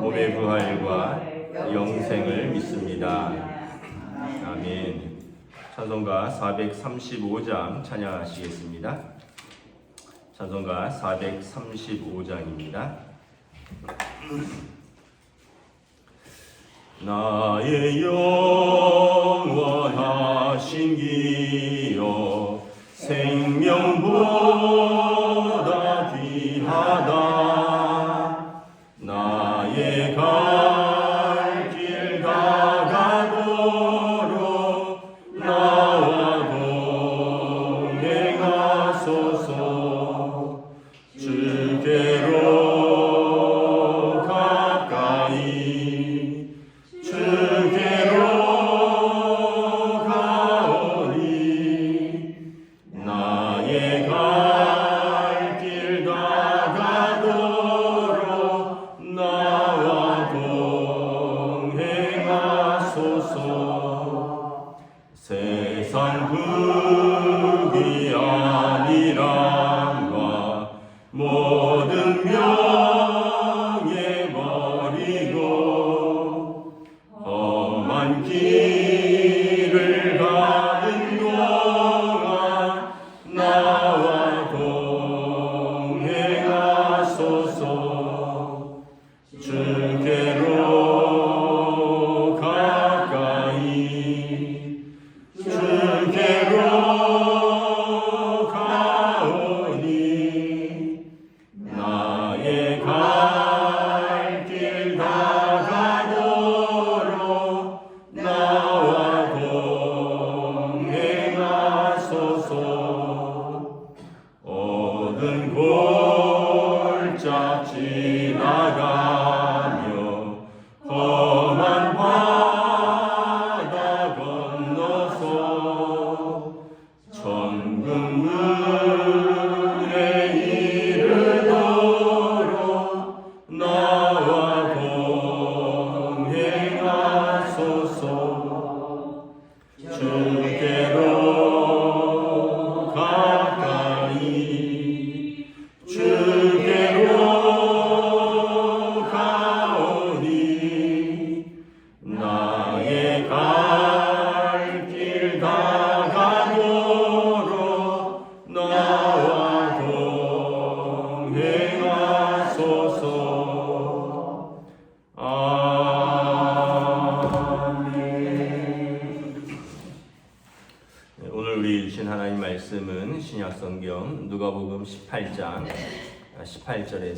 몸의 부활과 영생을 믿습니다. 아멘. 찬송가 435장 찬양하시겠습니다. 찬송가 435장입니다. 나의 영원하신 기여 생명보 주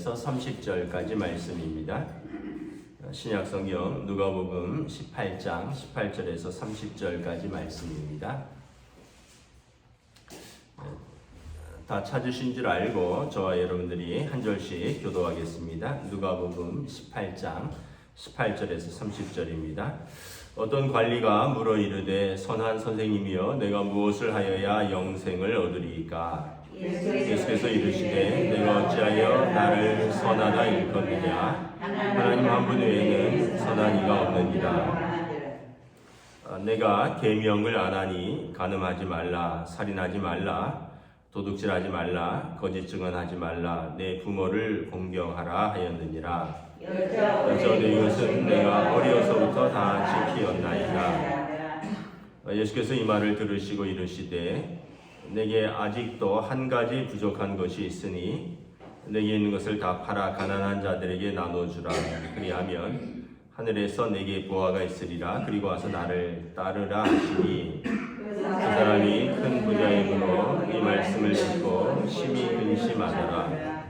18절에서 30절까지 말씀입니다. 신약성경 누가복음 18장 18절에서 30절까지 말씀입니다. 네, 다 찾으신 줄 알고 저와 여러분들이 한 절씩 교도하겠습니다. 누가복음 18장 18절에서 30절입니다. 어떤 관리가 물어 이르되 선한 선생님이여 내가 무엇을 하여야 영생을 얻으리이까 예수께서 이르시되 내가 어찌하여 나를 선하다 일컫느냐? 하나님 한 분 외에는 선한 이가 없느니라. 아, 내가 계명을 안 하니 간음하지 말라 살인하지 말라 도둑질하지 말라 거짓 증언하지 말라 내 부모를 공경하라 하였느니라. 여전히 이것은 내가 어려서부터 다 지키었나이다. 어, 예수께서 이 말을 들으시고 이르시되 내게 아직도 한 가지 부족한 것이 있으니 내게 있는 것을 다 팔아 가난한 자들에게 나눠주라. 그리하면 하늘에서 내게 보아가 있으리라. 그리고 와서 나를 따르라 하시니 그 사람이 큰 부자의 부로 이 말씀을 듣고 심히 근심하더라.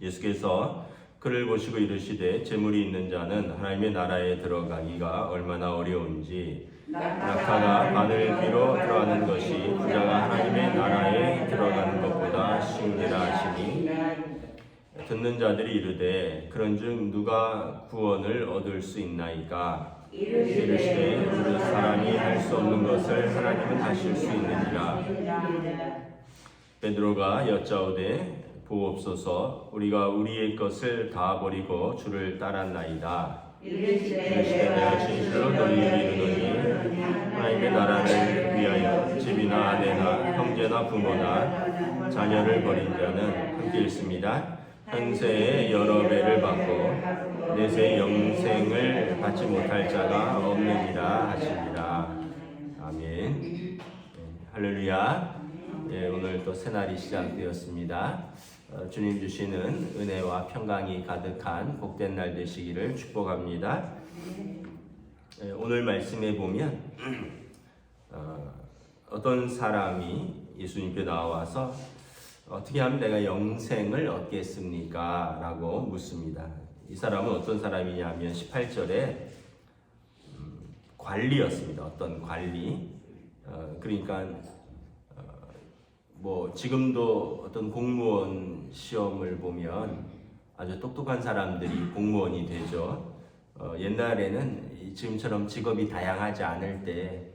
예수께서 그를 보시고 이르시되 재물이 있는 자는 하나님의 나라에 들어가기가 얼마나 어려운지 낙타가 바늘 귀로 들어가는 것이 부자가 하나님의 나라에 들어가는 것보다 쉬우니라 하시니. 듣는 자들이 이르되 그런즉 누가 구원을 얻을 수 있나이까? 이르시되 그 사람이 할 수 없는 것을 하나님은 하실 수 있느니라. 베드로가 여짜오되 보옵소서 우리가 우리의 것을 다 버리고 주를 따랐나이다. 이르시되 내가 진실로 너희에게 이르노니 하나님의 나라를 위하여 집이나 아내나 형제나 부모나 자녀를 버린 자는 함께 있습니다. 현세에 여러 배를 받고 내세 영생을 받지 못할 자가 없느니라 하시니라 아멘. 네, 할렐루야. 예, 오늘 또 새날이 시작되었습니다. 어, 주님 주시는 은혜와 평강이 가득한 복된 날 되시기를 축복합니다 예, 오늘 말씀에 보면 어, 어떤 사람이 예수님께 나와서 어떻게 하면 내가 영생을 얻겠습니까? 라고 묻습니다. 이 사람은 어떤 사람이냐면 18절에 음, 관리였습니다. 어떤 관리. 어, 그러니까 어, 뭐 지금도 어떤 공무원 시험을 보면 아주 똑똑한 사람들이 공무원이 되죠. 어, 옛날에는 이 지금처럼 직업이 다양하지 않을 때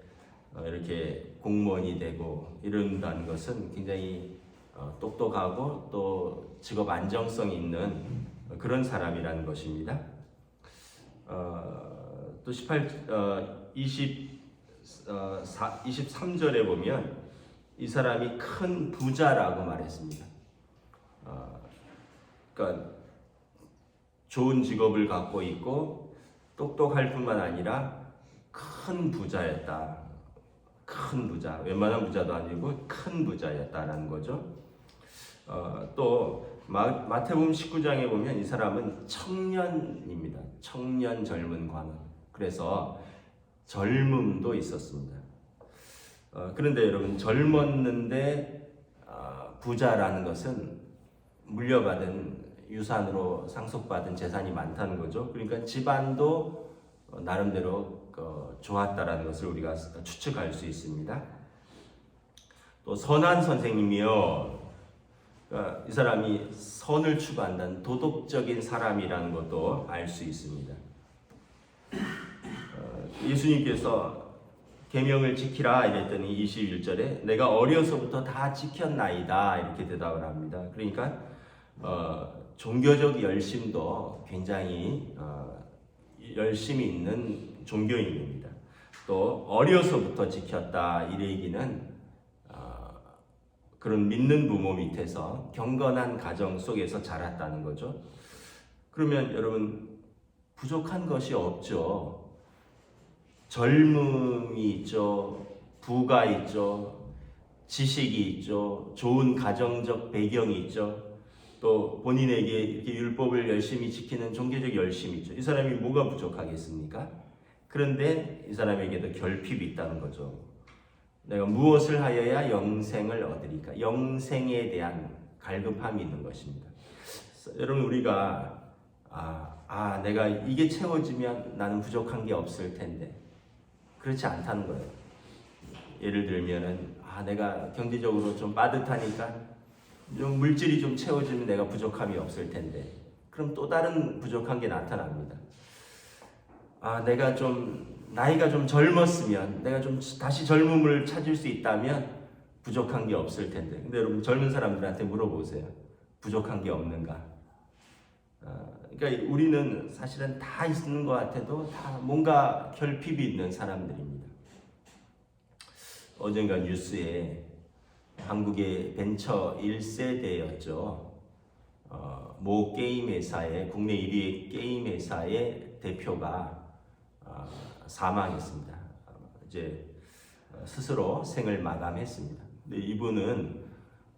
어, 이렇게 공무원이 되고 이런다는 것은 굉장히 어, 똑똑하고 또 직업 안정성 있는 그런 사람이라는 것입니다. 어, 또 18, 어, 20, 어, 4, 23절에 보면 이 사람이 큰 부자라고 말했습니다. 어, 그러니까 좋은 직업을 갖고 있고 똑똑할 뿐만 아니라 큰 부자였다. 큰 부자, 웬만한 부자도 아니고 큰 부자였다라는 거죠. 어, 또 마, 마태복음 19장에 보면 이 사람은 청년입니다. 청년 젊은 관원. 그래서 젊음도 있었습니다. 어, 그런데 여러분 젊었는데 어, 부자라는 것은 물려받은 유산으로 상속받은 재산이 많다는 거죠. 그러니까 집안도 어, 나름대로 어, 좋았다라는 것을 우리가 추측할 수 있습니다. 또 선한 선생님이요. 그러니까 이 사람이 선을 추구한다는 도덕적인 사람이라는 것도 알 수 있습니다. 어, 예수님께서 계명을 지키라 이랬더니 21절에 내가 어려서부터 다 지켰나이다 이렇게 대답을 합니다. 그러니까 어, 종교적 열심도 굉장히 어, 열심이 있는 종교인입니다. 또 어려서부터 지켰다 이 얘기는 어, 그런 믿는 부모 밑에서 경건한 가정 속에서 자랐다는 거죠. 그러면 여러분 부족한 것이 없죠. 젊음이 있죠. 부가 있죠. 지식이 있죠. 좋은 가정적 배경이 있죠. 또 본인에게 이렇게 율법을 열심히 지키는 종교적 열심이 있죠. 이 사람이 뭐가 부족하겠습니까? 그런데 이 사람에게도 결핍이 있다는 거죠. 내가 무엇을 하여야 영생을 얻으리까? 영생에 대한 갈급함이 있는 것입니다. 여러분 우리가 아, 아 내가 이게 채워지면 나는 부족한 게 없을 텐데 그렇지 않다는 거예요. 예를 들면은 아 내가 경제적으로 좀 빠듯하니까 좀 물질이 좀 채워지면 내가 부족함이 없을 텐데 그럼 또 다른 부족한 게 나타납니다. 아 내가 좀 나이가 좀 젊었으면 내가 좀 다시 젊음을 찾을 수 있다면 부족한 게 없을 텐데 근데 여러분 젊은 사람들한테 물어보세요. 부족한 게 없는가? 아, 그러니까 우리는 사실은 다 있는 것 같아도 다 뭔가 결핍이 있는 사람들입니다. 어젠가 뉴스에 한국의 벤처 1세대였죠. 어, 모 게임 회사의 국내 1위 게임 회사의 대표가 어, 사망했습니다. 이제 스스로 생을 마감했습니다. 근데 이분은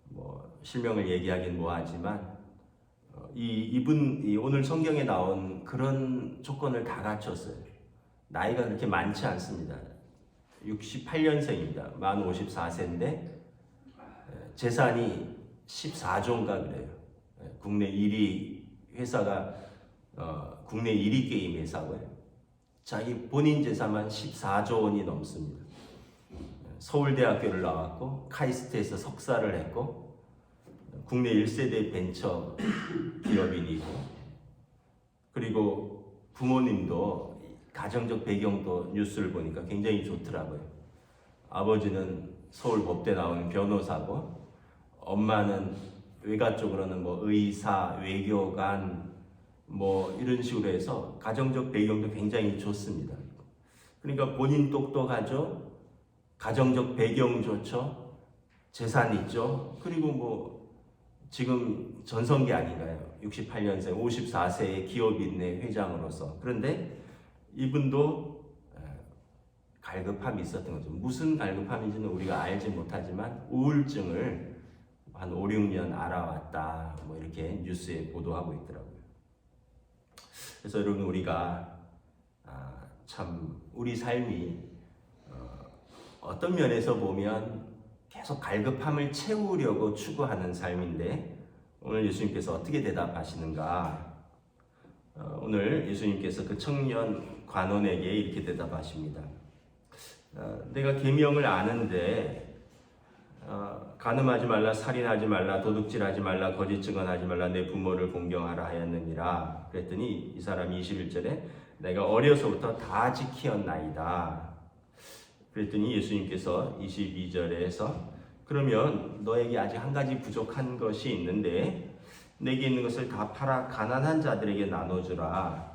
뭐 실명을 얘기하긴 뭐하지만 어, 이 이분 이 오늘 성경에 나온 그런 조건을 다 갖췄어요. 나이가 그렇게 많지 않습니다. 68년생입니다. 만 54세인데 재산이 14조인가 그래요. 예, 국내 1위 회사가 어, 국내 1위 게임 회사고요. 자기 본인 재산만 14조 원이 넘습니다. 서울대학교를 나왔고 카이스트에서 석사를 했고 국내 1세대 벤처 기업인이고 그리고 부모님도 가정적 배경도 뉴스를 보니까 굉장히 좋더라고요. 아버지는 서울 법대 나온 변호사고 엄마는 외가 쪽으로는 뭐 의사, 외교관 뭐 이런 식으로 해서 가정적 배경도 굉장히 좋습니다. 그러니까 본인 똑똑하죠. 가정적 배경 좋죠. 재산 있죠. 그리고 뭐 지금 전성기 아닌가요? 68년생, 54세의 기업인 내 회장으로서. 그런데 이분도 에, 갈급함이 있었던 거죠. 무슨 갈급함인지는 우리가 알지 못하지만 우울증을 한 5, 6년 알아왔다. 뭐 이렇게 뉴스에 보도하고 있더라고요. 그래서 여러분 우리가 아, 참 우리 삶이 어, 어떤 면에서 보면 계속 갈급함을 채우려고 추구하는 삶인데 오늘 예수님께서 어떻게 대답하시는가? 어, 오늘 예수님께서 그 청년 관원에게 이렇게 대답하십니다. 어, 내가 계명을 아는데 어, 간음하지 말라, 살인하지 말라, 도둑질하지 말라, 거짓 증언하지 말라, 내 부모를 공경하라 하였느니라. 그랬더니 이 사람이 21절에 내가 어려서부터 다 지키었나이다. 그랬더니 예수님께서 22절에서 그러면 너에게 아직 한 가지 부족한 것이 있는데 내게 있는 것을 다 팔아 가난한 자들에게 나눠주라.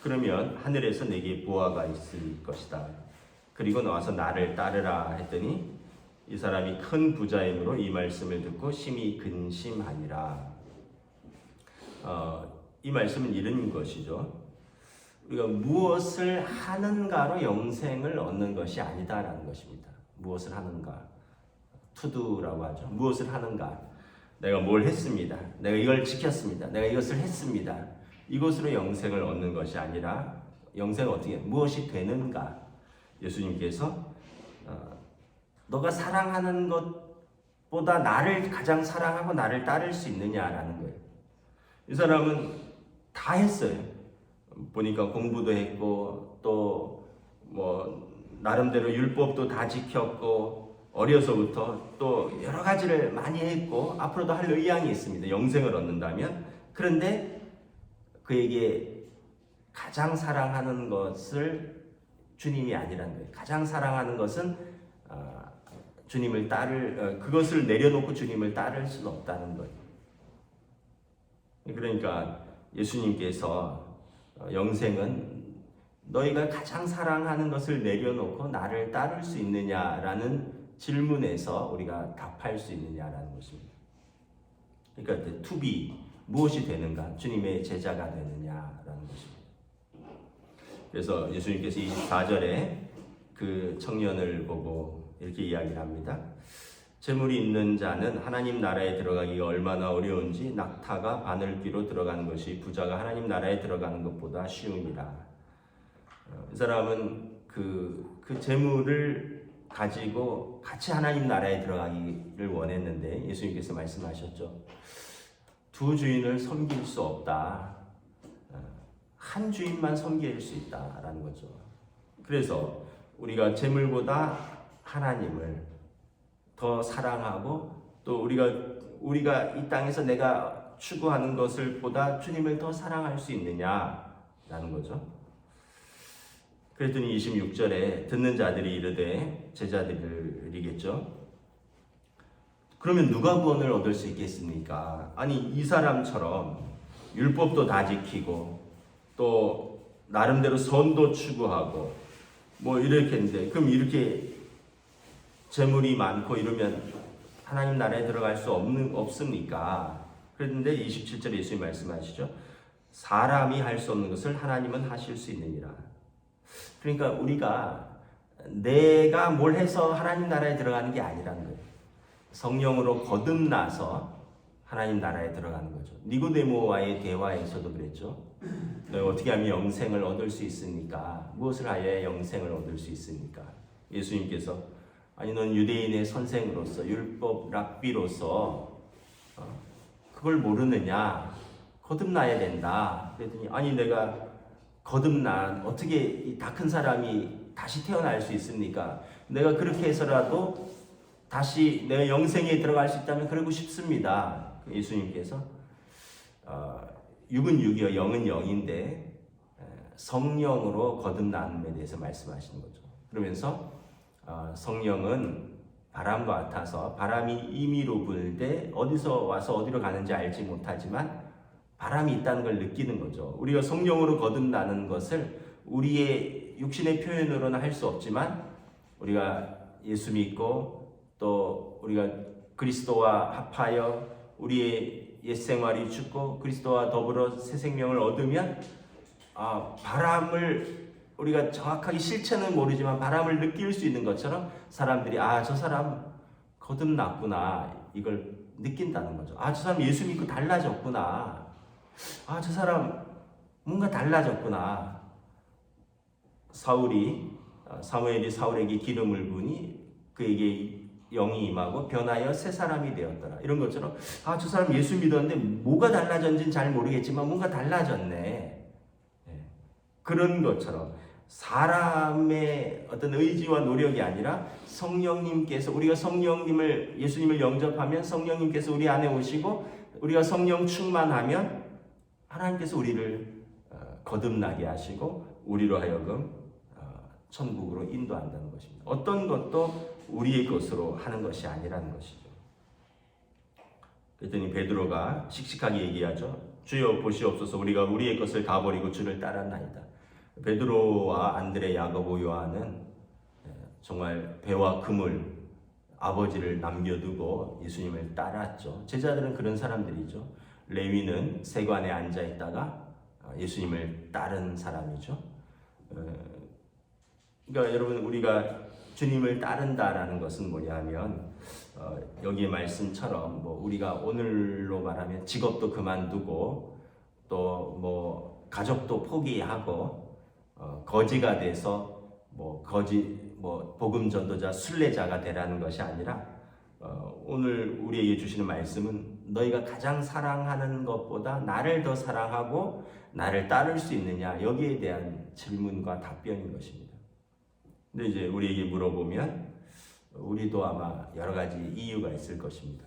그러면 하늘에서 내게 보아가 있을 것이다. 그리고 나와서 나를 따르라 했더니 이 사람이 큰 부자이므로 이 말씀을 듣고 심히 근심하니라. 어, 이 말씀은 이런 것이죠. 우리가 무엇을 하는가로 영생을 얻는 것이 아니다라는 것입니다. 무엇을 하는가? 투두라고 하죠. 무엇을 하는가? 내가 뭘 했습니다. 내가 이걸 지켰습니다. 내가 이것을 했습니다. 이것으로 영생을 얻는 것이 아니라 영생은 어떻게 무엇이 되는가? 예수님께서 어, 너가 사랑하는 것보다 나를 가장 사랑하고 나를 따를 수 있느냐라는 거예요. 이 사람은 다 했어요. 보니까 공부도 했고 또 뭐 나름대로 율법도 다 지켰고 어려서부터 또 여러 가지를 많이 했고 앞으로도 할 의향이 있습니다. 영생을 얻는다면 그런데 그에게 가장 사랑하는 것을 주님이 아니라는 거예요. 가장 사랑하는 것은 어, 주님을 따를 어, 그것을 내려놓고 주님을 따를 수는 없다는 거예요. 그러니까 예수님께서 어, 영생은 너희가 가장 사랑하는 것을 내려놓고 나를 따를 수 있느냐라는 질문에서 우리가 답할 수 있느냐라는 것입니다. 그러니까 투비 무엇이 되는가? 주님의 제자가 되느냐라는 것입니다. 그래서 예수님께서 24절에 그 청년을 보고 이렇게 이야기를 합니다. 재물이 있는 자는 하나님 나라에 들어가기가 얼마나 어려운지 낙타가 바늘귀로 들어가는 것이 부자가 하나님 나라에 들어가는 것보다 쉬우니라. 어, 이 사람은 그, 그 재물을 가지고 같이 하나님 나라에 들어가기를 원했는데 예수님께서 말씀하셨죠. 두 주인을 섬길 수 없다. 어, 한 주인만 섬길 수 있다라는 거죠. 그래서 우리가 재물보다 하나님을 더 사랑하고 또 우리가 우리가 이 땅에서 내가 추구하는 것을 보다 주님을 더 사랑할 수 있느냐라는 거죠. 그랬더니 26절에 듣는 자들이 이르되 제자들이겠죠. 그러면 누가 구원을 얻을 수 있겠습니까? 아니 이 사람처럼 율법도 다 지키고 또 나름대로 선도 추구하고 뭐 이렇게 했는데 그럼 이렇게 재물이 많고 이러면 하나님 나라에 들어갈 수 없는 없습니까? 그런데 27절에 예수님 말씀하시죠. 사람이 할 수 없는 것을 하나님은 하실 수 있느니라. 그러니까 우리가 내가 뭘 해서 하나님 나라에 들어가는 게 아니라는 거예요. 성령으로 거듭나서 하나님 나라에 들어가는 거죠. 니고데모와의 대화에서도 그랬죠. 너희 어떻게 하면 영생을 얻을 수 있습니까? 무엇을 하여야 영생을 얻을 수 있습니까? 예수님께서 아니 넌 유대인의 선생으로서 율법 랍비로서 어, 그걸 모르느냐? 거듭나야 된다. 그랬더니 아니 내가 거듭난 어떻게 다 큰 사람이 다시 태어날 수 있습니까? 내가 그렇게 해서라도 다시 내가 영생에 들어갈 수 있다면 그러고 싶습니다. 예수님께서 어, 육은 육이요 영은 영인데 에, 성령으로 거듭남에 대해서 말씀하시는 거죠. 그러면서 어, 성령은 바람과 같아서 바람이 임의로 불때 어디서 와서 어디로 가는지 알지 못하지만 바람이 있다는 걸 느끼는 거죠. 우리가 성령으로 거듭나는 것을 우리의 육신의 표현으로는 할 수 없지만 우리가 예수 믿고 또 우리가 그리스도와 합하여 우리의 옛 생활이 죽고 그리스도와 더불어 새 생명을 얻으면 아, 바람을 우리가 정확하게 실체는 모르지만 바람을 느낄 수 있는 것처럼 사람들이 아 저 사람 거듭났구나 이걸 느낀다는 거죠. 아 저 사람 예수 믿고 달라졌구나. 아 저 사람 뭔가 달라졌구나. 사울이 어, 사무엘이 사울에게 기름을 부니 그에게 영이 임하고 변하여 새 사람이 되었더라. 이런 것처럼 아 저 사람 예수 믿었는데 뭐가 달라졌는지는 잘 모르겠지만 뭔가 달라졌네. 예. 그런 것처럼 사람의 어떤 의지와 노력이 아니라 성령님께서 우리가 성령님을 예수님을 영접하면 성령님께서 우리 안에 오시고 우리가 성령 충만하면 하나님께서 우리를 어, 거듭나게 하시고 우리로 하여금 어, 천국으로 인도한다는 것입니다. 어떤 것도 우리의 것으로 하는 것이 아니라는 것이죠. 그랬더니 베드로가 씩씩하게 얘기하죠. 주여 보시옵소서 우리가 우리의 것을 다 버리고 주를 따랐나이다. 베드로와 안드레, 야고보, 요한은 예, 정말 배와 금을 아버지를 남겨두고 예수님을 따랐죠. 제자들은 그런 사람들이죠. 레위는 세관에 앉아 있다가 예수님을 따른 사람이죠. 어, 그러니까 여러분 우리가 주님을 따른다라는 것은 뭐냐면 어, 여기의 말씀처럼 뭐 우리가 오늘로 말하면 직업도 그만두고 또 뭐 가족도 포기하고 어, 거지가 돼서 뭐 거지 뭐 복음 전도자 순례자가 되라는 것이 아니라 어, 오늘 우리에게 주시는 말씀은 너희가 가장 사랑하는 것보다 나를 더 사랑하고 나를 따를 수 있느냐 여기에 대한 질문과 답변인 것입니다. 근데 이제 우리에게 물어보면 우리도 아마 여러 가지 이유가 있을 것입니다.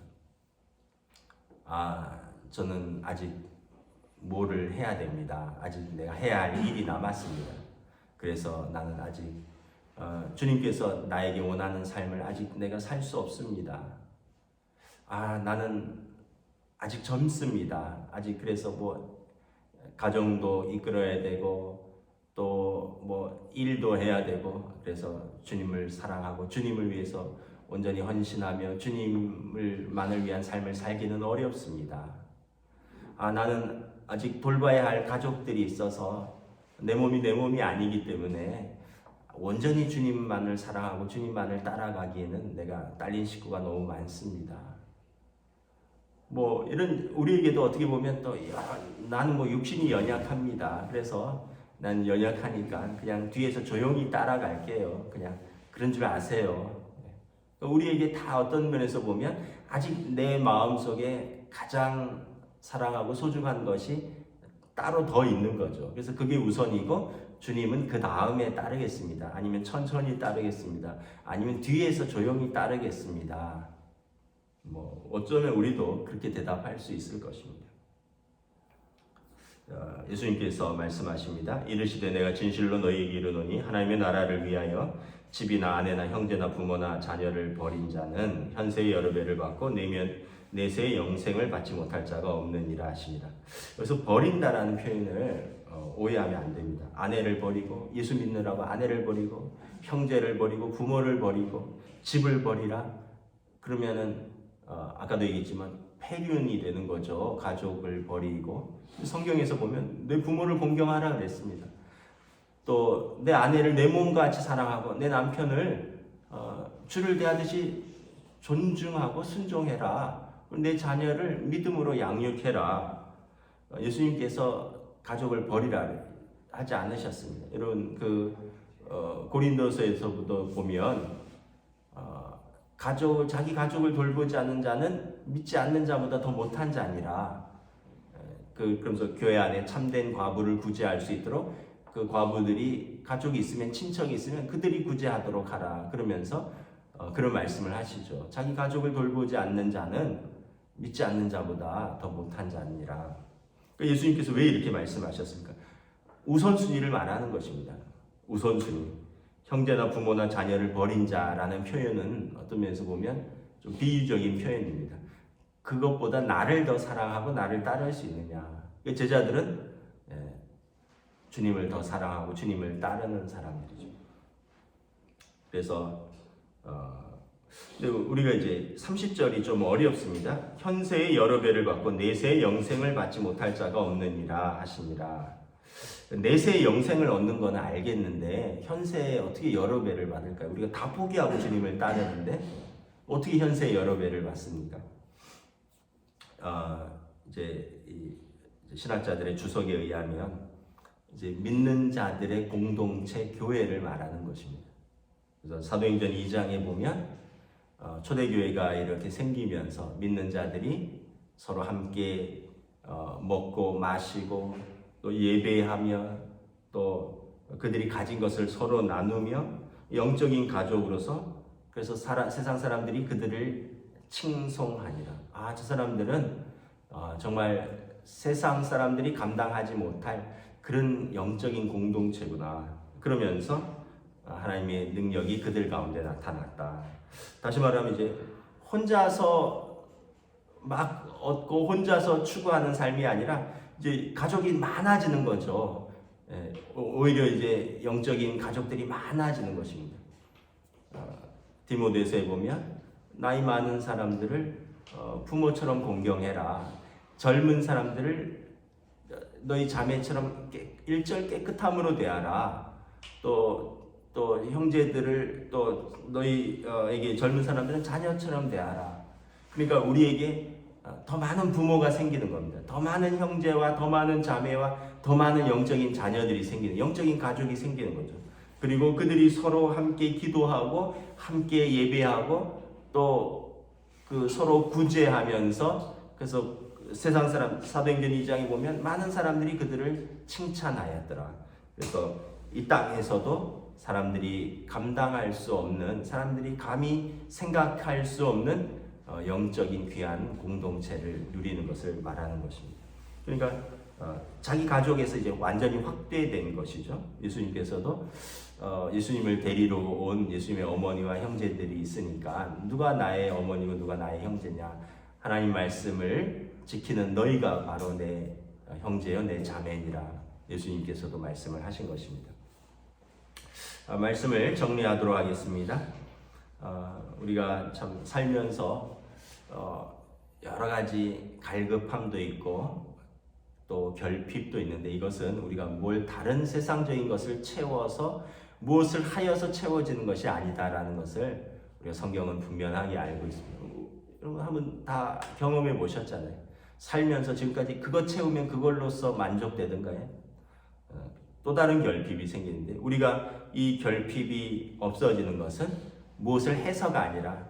아, 저는 아직 뭐를 해야 됩니다. 아직 내가 해야 할 일이 남았습니다. 그래서 나는 아직 어, 주님께서 나에게 원하는 삶을 아직 내가 살 수 없습니다. 아, 나는 아직 젊습니다. 아직 그래서 뭐 가정도 이끌어야 되고 또 뭐 일도 해야 되고 그래서 주님을 사랑하고 주님을 위해서 온전히 헌신하며 주님을만을 위한 삶을 살기는 어렵습니다. 아, 나는 아직 돌봐야 할 가족들이 있어서 내 몸이 내 몸이 아니기 때문에 온전히 주님만을 사랑하고 주님만을 따라가기에는 내가 딸린 식구가 너무 많습니다. 뭐 이런 우리에게도 어떻게 보면 또 야, 나는 뭐 육신이 연약합니다. 그래서 난 연약하니까 그냥 뒤에서 조용히 따라갈게요. 그냥 그런 줄 아세요. 우리에게 다 어떤 면에서 보면 아직 내 마음 속에 가장 사랑하고 소중한 것이 따로 더 있는 거죠. 그래서 그게 우선이고 주님은 그 다음에 따르겠습니다. 아니면 천천히 따르겠습니다. 아니면 뒤에서 조용히 따르겠습니다. 뭐 어쩌면 우리도 그렇게 대답할 수 있을 것입니다. 어, 예수님께서 말씀하십니다. 이르시되 내가 진실로 너희에게 이르노니 하나님의 나라를 위하여 집이나 아내나 형제나 부모나 자녀를 버린 자는 현세의 여러 배를 받고 내면 내세의 영생을 받지 못할 자가 없느니라 하십니다. 그래서 버린다라는 표현을 어, 오해하면 안 됩니다. 아내를 버리고 예수 믿느라고 아내를 버리고 형제를 버리고 부모를 버리고 집을 버리라 그러면은 어, 아까도 얘기했지만 폐륜이 되는 거죠. 가족을 버리고 성경에서 보면 내 부모를 공경하라 그랬습니다. 또 내 아내를 내 몸같이 사랑하고 내 남편을 어, 주를 대하듯이 존중하고 순종해라. 내 자녀를 믿음으로 양육해라. 어, 예수님께서 가족을 버리라 하지 않으셨습니다. 여러분 그 어, 고린도서에서부터 보면 어, 가족 자기 가족을 돌보지 않는 자는 믿지 않는 자보다 더 못한 자니라. 에, 그 그러면서 교회 안에 참된 과부를 구제할 수 있도록 그 과부들이 가족이 있으면 친척이 있으면 그들이 구제하도록 하라. 그러면서 어, 그런 말씀을 하시죠. 자기 가족을 돌보지 않는 자는 믿지 않는 자보다 더 못한 자니라. 그러니까 예수님께서 왜 이렇게 말씀하셨습니까? 우선순위를 말하는 것입니다. 우선순위. 형제나 부모나 자녀를 버린 자라는 표현은 어떤 면에서 보면 좀 비유적인 표현입니다. 그것보다 나를 더 사랑하고 나를 따를 수 있느냐. 그러니까 제자들은 예, 주님을 더 사랑하고 주님을 따르는 사람들이죠. 그래서 어, 우리가 이제 30절이 좀 어렵습니다. 현세의 여러 배를 받고 내세의 영생을 받지 못할 자가 없느니라 하시니라. 내세의 영생을 얻는 거는 알겠는데 현세에 어떻게 여러 배를 받을까요? 우리가 다 포기하고 주님을 따르는데 어떻게 현세에 여러 배를 받습니까? 어, 이제 이 신학자들의 주석에 의하면 이제 믿는 자들의 공동체 교회를 말하는 것입니다. 그래서 사도행전 2장에 보면 어, 초대교회가 이렇게 생기면서 믿는 자들이 서로 함께 어, 먹고 마시고 또 예배하며 또 그들이 가진 것을 서로 나누며 영적인 가족으로서 그래서 사라, 세상 사람들이 그들을 칭송하니라. 아, 저 사람들은 어, 정말 세상 사람들이 감당하지 못할 그런 영적인 공동체구나. 그러면서 어, 하나님의 능력이 그들 가운데 나타났다. 다시 말하면 이제 혼자서 막 얻고 혼자서 추구하는 삶이 아니라 이제 가족이 많아지는 거죠. 예, 오히려 이제 영적인 가족들이 많아지는 것입니다. 어, 디모데서에 보면 나이 많은 사람들을 어, 부모처럼 공경해라. 젊은 사람들을 너희 자매처럼 깨, 일절 깨끗함으로 대하라. 또, 또 형제들을 또 너희에게 젊은 사람들은 자녀처럼 대하라. 그러니까 우리에게 어, 더 많은 부모가 생기는 겁니다. 더 많은 형제와 더 많은 자매와 더 많은 영적인 자녀들이 생기는 영적인 가족이 생기는 거죠. 그리고 그들이 서로 함께 기도하고 함께 예배하고 또 그 서로 구제하면서 그래서 세상 사람 사도행전 2장에 보면 많은 사람들이 그들을 칭찬하였더라. 그래서 이 땅에서도 사람들이 감당할 수 없는 사람들이 감히 생각할 수 없는 어, 영적인 귀한 공동체를 누리는 것을 말하는 것입니다. 그러니까 어, 자기 가족에서 이제 완전히 확대된 것이죠. 예수님께서도 어, 예수님을 데리러 온 예수님의 어머니와 형제들이 있으니까 누가 나의 어머니고 누가 나의 형제냐 하나님 말씀을 지키는 너희가 바로 내 형제요 내 자매니라 예수님께서도 말씀을 하신 것입니다. 아, 말씀을 정리하도록 하겠습니다. 어, 우리가 참 살면서 어, 여러 가지 갈급함도 있고 또 결핍도 있는데 이것은 우리가 뭘 다른 세상적인 것을 채워서 무엇을 하여서 채워지는 것이 아니다라는 것을 우리가 성경은 분명하게 알고 있습니다. 여러분 한번 다 경험해 보셨잖아요. 살면서 지금까지 그것 채우면 그걸로써 만족되던가요? 어, 또 다른 결핍이 생기는데 우리가 이 결핍이 없어지는 것은 무엇을 해서가 아니라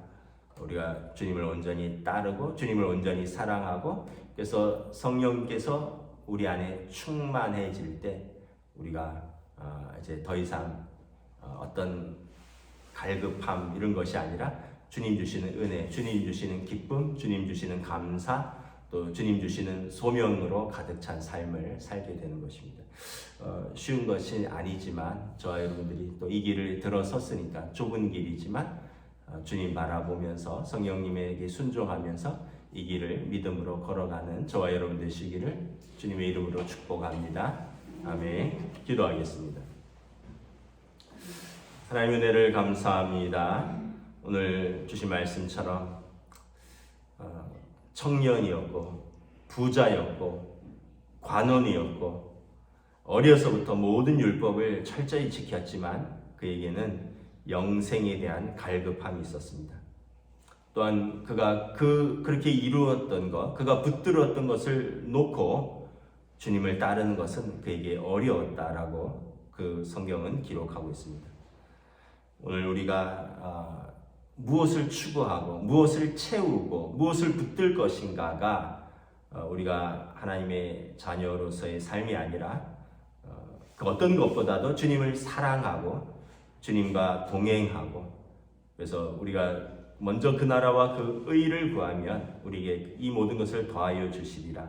우리가 주님을 온전히 따르고 주님을 온전히 사랑하고 그래서 성령께서 우리 안에 충만해질 때 우리가 어, 이제 더 이상 어, 어떤 갈급함 이런 것이 아니라 주님 주시는 은혜, 주님 주시는 기쁨, 주님 주시는 감사, 또 주님 주시는 소명으로 가득 찬 삶을 살게 되는 것입니다. 어, 쉬운 것이 아니지만 저와 여러분들이 또 이 길을 들어섰으니까 좁은 길이지만 어, 주님 바라보면서 성령님에게 순종하면서 이 길을 믿음으로 걸어가는 저와 여러분 되시기를 주님의 이름으로 축복합니다. 아멘. 기도하겠습니다. 하나님의 은혜를 감사합니다. 오늘 주신 말씀처럼 어, 청년이었고 부자였고 관원이었고 어려서부터 모든 율법을 철저히 지켰지만 그에게는 영생에 대한 갈급함이 있었습니다. 또한 그가 그 그렇게 이루었던 것, 그가 붙들었던 것을 놓고 주님을 따르는 것은 그에게 어려웠다라고 그 성경은 기록하고 있습니다. 오늘 우리가 아, 무엇을 추구하고 무엇을 채우고 무엇을 붙들 것인가가 어, 우리가 하나님의 자녀로서의 삶이 아니라 어, 그 어떤 것보다도 주님을 사랑하고 주님과 동행하고 그래서 우리가 먼저 그 나라와 그 의를 구하면 우리에게 이 모든 것을 더하여 주시리라.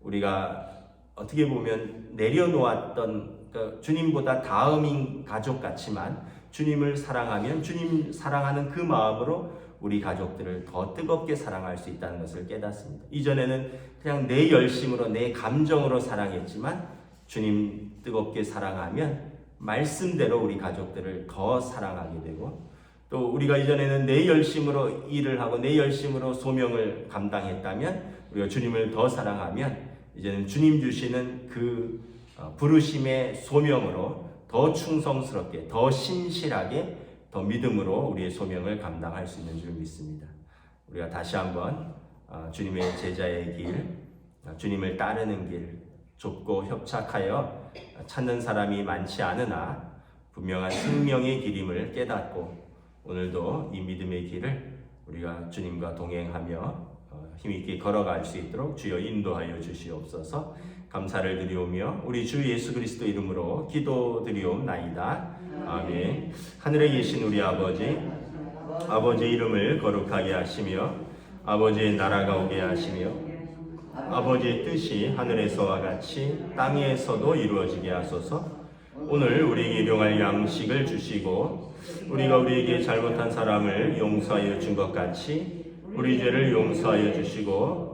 우리가 어떻게 보면 내려놓았던 그 주님보다 다음인 가족 같지만 주님을 사랑하면 주님 사랑하는 그 마음으로 우리 가족들을 더 뜨겁게 사랑할 수 있다는 것을 깨닫습니다. 이전에는 그냥 내 열심으로 내 감정으로 사랑했지만 주님 뜨겁게 사랑하면 말씀대로 우리 가족들을 더 사랑하게 되고 또 우리가 이전에는 내 열심으로 일을 하고 내 열심으로 소명을 감당했다면 우리가 주님을 더 사랑하면 이제는 주님 주시는 그 어, 부르심의 소명으로 더 충성스럽게 더 신실하게 더 믿음으로 우리의 소명을 감당할 수 있는 줄 믿습니다. 우리가 다시 한번 어, 주님의 제자의 길, 어, 주님을 따르는 길 좁고 협착하여 찾는 사람이 많지 않으나 분명한 생명의 길임을 깨닫고 오늘도 이 믿음의 길을 우리가 주님과 동행하며 어, 힘있게 걸어갈 수 있도록 주여 인도하여 주시옵소서 감사를 드리오며 우리 주 예수 그리스도 이름으로 기도드리옵나이다. 아멘. 하늘에 계신 우리 아버지 아버지 이름을 거룩하게 하시며 아버지의 나라가 오게 하시며 아버지의 뜻이 하늘에서와 같이 땅에서도 이루어지게 하소서. 오늘 우리에게 일용할 양식을 주시고 우리가 우리에게 잘못한 사람을 용서하여 준 것 같이 우리 죄를 용서하여 주시고